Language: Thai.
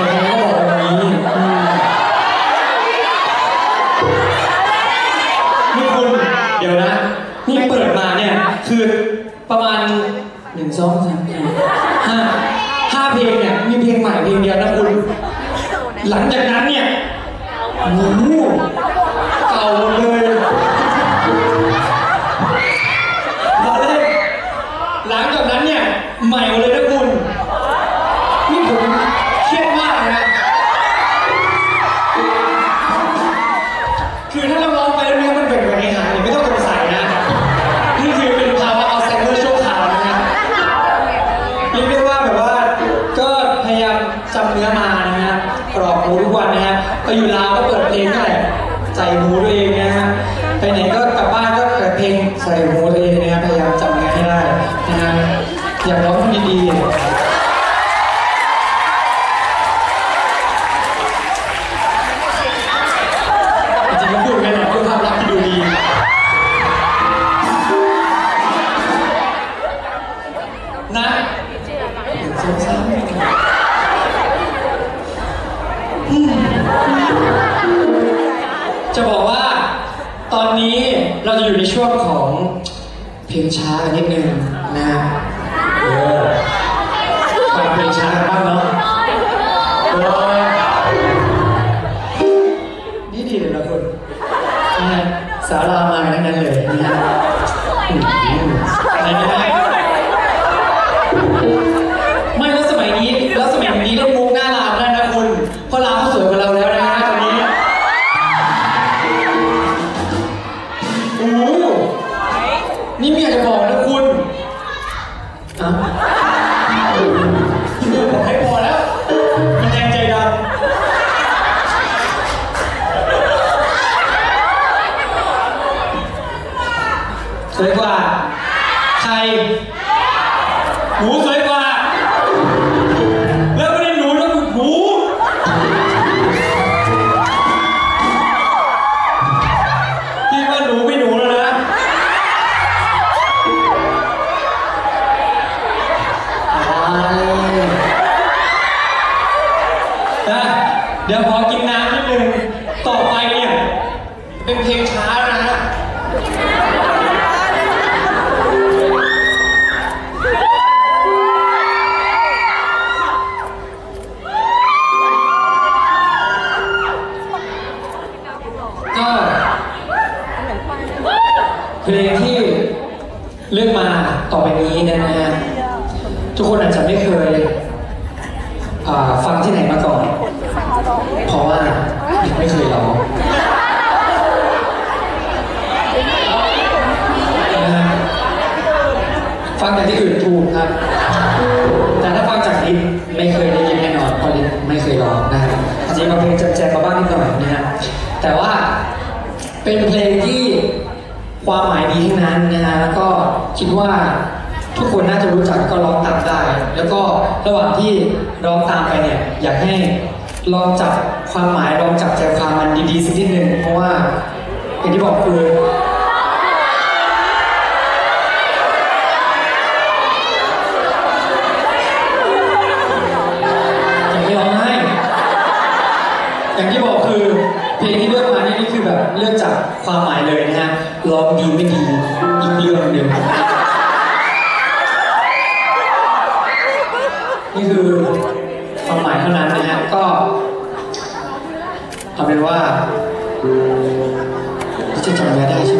ครๆก็บอกแบบนี้อืมนี่คุณเดี๋ยวนะ นี่เปิดมาเนี่ย คือประมาณหนึ่งสองสามสี่ห้าห้าเพลงเนี่ย มีเพลงใหม่เพลงเดียวนะคุณ หลังจากนั้นเนี่ยโอ้โหเก่าหมดเลย ใส่หูตัวเองนะฮะไปไหนก็กลับบ้านก็เปิดเพลงใส่หู ช่วงของเพลงช้ากันนิดนึงนะฮะเออฟังเพลงช้ากันบ้างเนาะโอ้ยนี่ดีเลยนะคุณนะฮะสารามาทั้งนั้นเลยนะฮะอืมอะไร อ่ ดี๋ยวขอกินน้ำนิดนึงต่อไปเนี่ยเป็นเพลงช้าแล้วนะก็เพลงที่เลือกมาต่อไปนี้นะฮะทุกคนอาจจะไม่เคยฟังที่ไหนมาก่อน แต่ว่าเป็นเพลงที่ความหมายดีทั้งนั้นนะฮะแล้วก็คิดว่าทุกคนน่าจะรู้จักก็ร้องตามได้ แล้วก็ระหว่างที่ร้องตามไปเนี่ย อยากให้ลองจับความหมายลองจับใจความมันดีๆสักนิดนึงเพราะว่าอย่างที่บอกคือ ความหมายเลยนะฮะร้องดีไม่ดีอีกเรื่องหนึ่งนี่คือความหมายเท่านั้นนะฮะก็เอาเป็นว่าจะจำได้ใช่ไหม